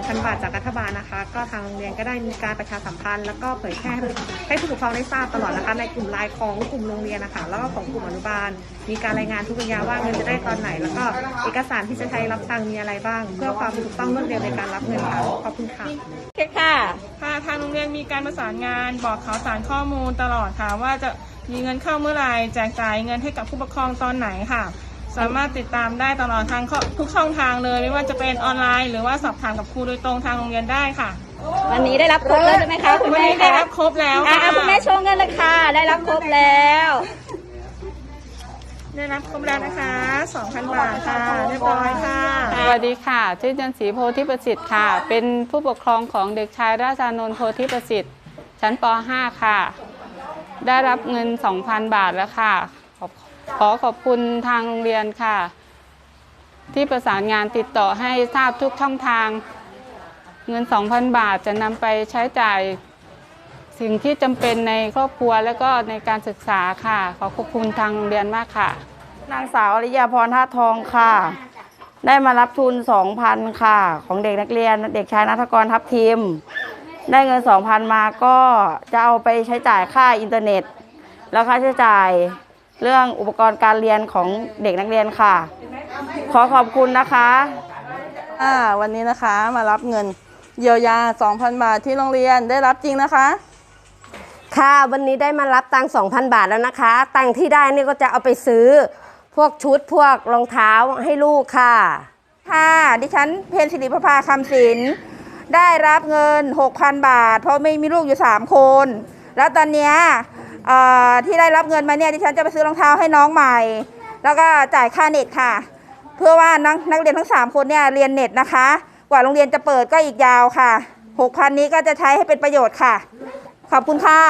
2,000 บาทจากรัฐบาลนะคะ ก็ทางโรงเรียนก็ได้มีการประชาสัมพันธ์ แล้วก็เผยแพร่ให้ผู้ปกครองได้ทราบตลอดนะคะ ในกลุ่มไลน์ของกลุ่มโรงเรียนนะคะแล้วก็ของกลุ่มอนุบาล มีการรายงานทุกระยะว่าเงินจะได้ตอนไหน แล้วก็เอกสารที่จะใช้รับตังค์มีอะไรบ้าง เพื่อความถูกต้องรวดเร็วในการรับเงินค่ะขอบคุณค่ะคค่ะค่ะทางโรงเรียนมีการประสานงานบอกข่าวสารข้อมูลตลอดค่ะว่าจะมีเงินเข้าเมื่อไหร่แจกจ่ายเงินให้กับผู้ปกครองตอนไหนค่ะ สามารถติดตามได้ตลอดทางข้อทุกช่องทางเลย ไม่ว่าจะเป็นออนไลน์ หรือว่าสอบถามกับครูโดยตรงทางโรงเรียนได้ค่ะ วันนี้ได้รับครบแล้วใช่ไหมคะคุณวันแม่นี้ได้คะรับครบแล้วอะค่ะอะคุณแม่โชว์เงินเลยค่ะ ได้รับครบแล้ว ได้รับครบแล้วนะคะ2,000บาทค่ะเรียบร้อยค่ะ สวัสดีค่ะชื่อจันศรีโพธิประสิทธิ์ค่ะ เป็นผู้ปกครองของเด็กชายราชานนท์โพธิประสิทธิ์ ชั้นป .5 ค่ะ ได้รับเงิน 2,000 บาทแล้วค่ะขอ ขอขอบคุณทางโรงเรียนค่ะ ที่ประสานงานติดต่อให้ทราบทุกช่องทาง เงิน 2,000 บาทจะนำไปใช้จ่าย สิ่งที่จำเป็นในครอบครัวและก็ในการศึกษาค่ะ ขอขอบคุณทางโรงเรียนมากค่ะ นางสาวอริยาพรท่าทองค่ะ ได้มารับทุน 2,000 ค่ะ ของเด็กนักเรียนเด็กชายนัทกรทัพทิมได้เงิน 2,000 มาก็จะเอาไปใช้จ่ายค่าอินเทอร์เน็ต แล้วค่าใช้จ่าย เรื่องอุปกรณ์การเรียนของเด็กนักเรียนค่ะ ขอขอบคุณนะคะอ่าวันนี้นะคะมารับเงินเยียวยา 2,000 บาทที่โรงเรียนได้รับจริงนะคะ ค่ะวันนี้ได้มารับตังค์2,000 บาทแล้วนะคะ ตังค์ที่ได้นี่ก็จะเอาไปซื้อ พวกชุดพวกรองเท้าให้ลูกค่ะ ค่ะ ดิฉันเพนสิริประภาคำศิลป์ได้รับเงิน 6,000 บาท เพราะไม่มีลูกอยู่ 3 คน แล้วตอนเนี้ยเอ่อ ที่ได้รับเงินมาเนี่ยดิฉันจะไปซื้อรองเท้าให้น้องใหม่ แล้วก็จ่ายค่าเน็ตค่ะ เพื่อว่านักนักเรียนทั้ง 3 คนเนี่ยเรียนเน็ตนะคะ กว่าโรงเรียนจะเปิดก็อีกยาวค่ะ 6,000 นี้ก็จะใช้ให้เป็นประโยชน์ค่ะ ขอบคุณค่ะ